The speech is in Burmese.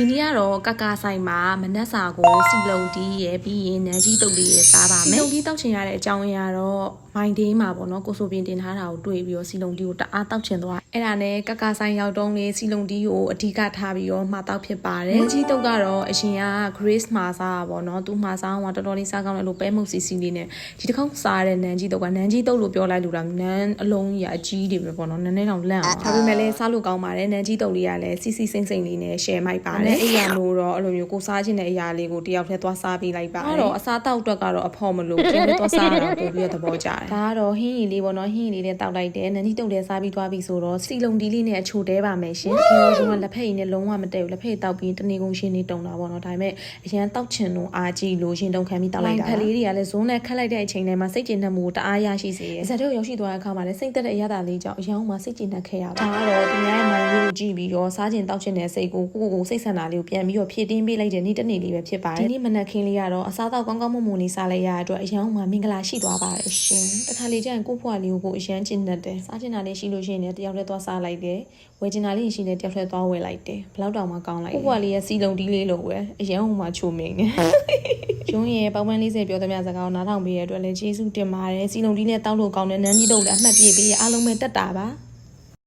ဒီနေ့ကတော့ကကာဆိုင်မှာမနက်စာကိုစီလုံတီးရဲ့ပြီးရင်နန်းကြီးတုပ်လေးရဲ့စားပါမယ်စီလုံတီးတောက်ချင်ရတဲ့အကြောင်းအရာတော့မိုင်းဒေးမှာပေါ့နော်ကိုဆိုပင်တင်ထားတာကိုတွေ့ပြီးတော့စီလုံတီးကိုတအားတောက်ချင်သွားအဲ့ဒါနဲ့ကကာဆိုင်ရောက်တုံးလေးစီလုံတီးကိုအဓိကထားပြီးတော့မှာတောက်ဖြစ်ပါတယ်နန်းကြီးတုပ်ကတော့အရင်က Grace မှာစားတာပေါ့နော်သူမှာစားအောင်တော်တော်လေးစားကောင်းတယ်လို့ပဲမုတ်စီစီလေးနဲ့ဒီတစ်ခေါက်စားတဲ့နန်းကြီးတုပ်ကနန်းကြီးတုပ်လို့ပြောလိုက်လို့တာနန်းအလုံးကြီးအကြီးတွေပဲပေါ့နော်နန်းနေတော့လန့်အောင်ဒါပေမဲ့လည်းစားလို့ကောင်းပါတယ်နန်းကြီးတုပ်လေးကလည်းစီစီစိမ့်စိမ့်လေးနဲ့ share မိုက်ပါတယ်အဲ့ရလို့တော့အဲ့လိုမျိုးကိုစားခြင်းတဲ့အရာလေးကိုတယောက်တည်းသွားစားပေးလိုက်ပါတယ်အဲ့တော့အစားတောက်အတွက်ကတော့အဖော်မလို့ကျင်းသွားစားတာပို့ပြီးတော့သဘောကျတယ်ဒါကတော့ဟင်းရီလေးပေါ့နော်ဟင်းရီလေးနဲ့တောက်လိုက်တယ်နန်းကြီးတုပ်လည်းစားပြီးသွားပြီဆိုတော့စီလုံဒီလေးနဲ့အချိုတဲပါမယ်ရှင်ဒီလိုဆိုတော့လက်ဖက်ရည်နဲ့လုံးဝမတည့်ဘူးလက်ဖက်ရည်တောက်ပြီးတနေကုန်ရှင်းနေတုံတာပေါ့နော်ဒါပေမဲ့အရန်တောက်ချင်လို့အားကြီးလို့ရှင်တုံခံပြီးတောက်လိုက်တာဖက်လေးတွေကလည်းဇုံးနဲ့ခတ်လိုက်တဲ့အချိန်တိုင်းမှာစိတ်ကျဉ်နှံမှုတအားရရှိစေရဲ့ဇက်တို့ရောက်ရှိသွားတဲ့အခါမှာလည်းစိတ်သက်တဲ့အရသာလေးကြောင့်အရန်မှစိတ်ကျဉ်နှံခဲ့ရပါဒါကတော့သူများရဲ့မိုင်းလေးကိုကြည့်ပြီးတော့စားကျင်တောက်ချင်တဲ့စိတ်ကိုကိုကိုကိုစိတ်ဆန္ဒလေးကိုပြန်ပြီးတော့ဖြည့်တင်းပေးလိုက်တဲ့နေ့တစ်နေ့လေးပဲဖြစ်ပါတယ်ဒီနေ့မနက်ခင်းလေးကတော့အစားအသောက်ကောင်းကောင်းမွန်မွန်လေးစားလိုက်ရတဲ့အတွက်အရန်မှမင်္ဂလာရှိသွားပါတယ်ရှင်တခါလေကျရင်ကိုဖွာလေးကိုကိုအရန်ကျဉ်နှံတယ်စားကျင်တာလေးရှိလို့ရှိရင်လည်းတယောက်လည်းသွားစားလိုက်တယ်ဝယ်ကျင်တာလေးရှိရင်လည်းတယောက်လည်းသွားဝယ်လိုက်တယ်ဘယ်လောက်တောင်မှကောင်းလိုက်ကိုဖွာလေးရဲ့စီလုံးတီးလေးလို့ပဲအရန်ဟိုမှာချိုမင်းတယ်ကျွန်းရဲ့ပေါင်းပန်း40ပြောသမျှစကားကိုနားထောင်ပေးရတဲ့အတွက်လည်းကျေးဇူးတင်ပါတယ်စီလုံးတီးနဲ့တောက်လို့ကောင်းတဲ့နန်းကြီးတုပ်လည်းအမှတ်ပြည့်ပေးရအားလုံးပဲတက်တာပါ